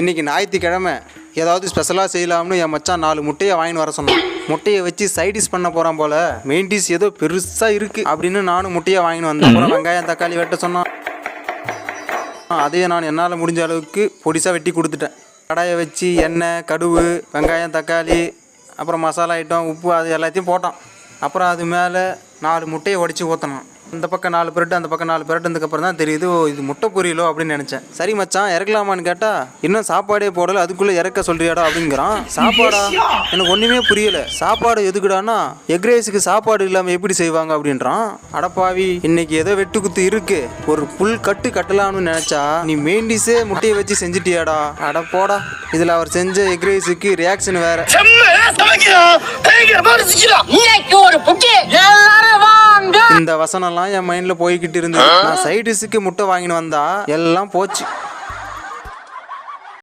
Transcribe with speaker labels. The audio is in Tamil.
Speaker 1: இன்னைக்கு ஞாயிற்றுக்கிழமை ஏதாவது ஸ்பெஷலாக செய்யலாம்னு என் மச்சான் நாலு முட்டையை வாங்கின்னு வர சொன்னான். முட்டையை வச்சு சைடிஸ் பண்ண போகிறான் போல். மெயின் டிஷ் ஏதோ பெருசாக இருக்குது அப்படின்னு நானும் முட்டையை வாங்கின்னு வந்தேன். அப்புறம் வெங்காயம் தக்காளி வெட்ட சொன்னான். அதையே நான் என்னால் முடிஞ்ச அளவுக்கு பொடிசாக வெட்டி கொடுத்துட்டேன். கடாயை வச்சு எண்ணெய் கடுகு வெங்காயம் தக்காளி அப்புறம் மசாலா ஐட்டம் உப்பு அது எல்லாத்தையும் போட்டான். அப்புறம் அது மேலே நாலு முட்டையை உடச்சி ஊற்றினான் இந்த பக்கம் நாலு பிரெட் அந்த பக்கம் நாலு பிரெட்டுக்கு தான் தெரியுது ஓ இது முட்டை பொரியலோ அப்படின்னு நினச்சேன். சரி மச்சான் இறக்கலாமான்னு கேட்டா இன்னும் சாப்பாடே போடல அதுக்குள்ளே இறக்க சொல்றியாடா அப்படிங்கிறான். சாப்பாடா? எனக்கு ஒன்றுமே புரியல. சாப்பாடு எதுக்குடானா எக் ரைஸுக்கு சாப்பாடு இல்லாமல் எப்படி செய்வாங்க அப்படின்றான். அடப்பாவி இன்னைக்கு ஏதோ வெட்டு குத்து இருக்கு. ஒரு புல் கட்டு கட்டலாம்னு நினைச்சா நீ மெயின் டிஷ்ஷே முட்டையை வச்சு செஞ்சுட்டியாடா. அட போடா. இதில் அவர் செஞ்ச எக் ரைஸுக்கு ரியாக்ஷன் வேற இந்த வசனம்லாம் என் மைண்ட்ல போய்கிட்டு இருந்தது. நான் சைடிஸுக்கு முட்டை வாங்கின்னு வந்தா எல்லாம் போச்சு.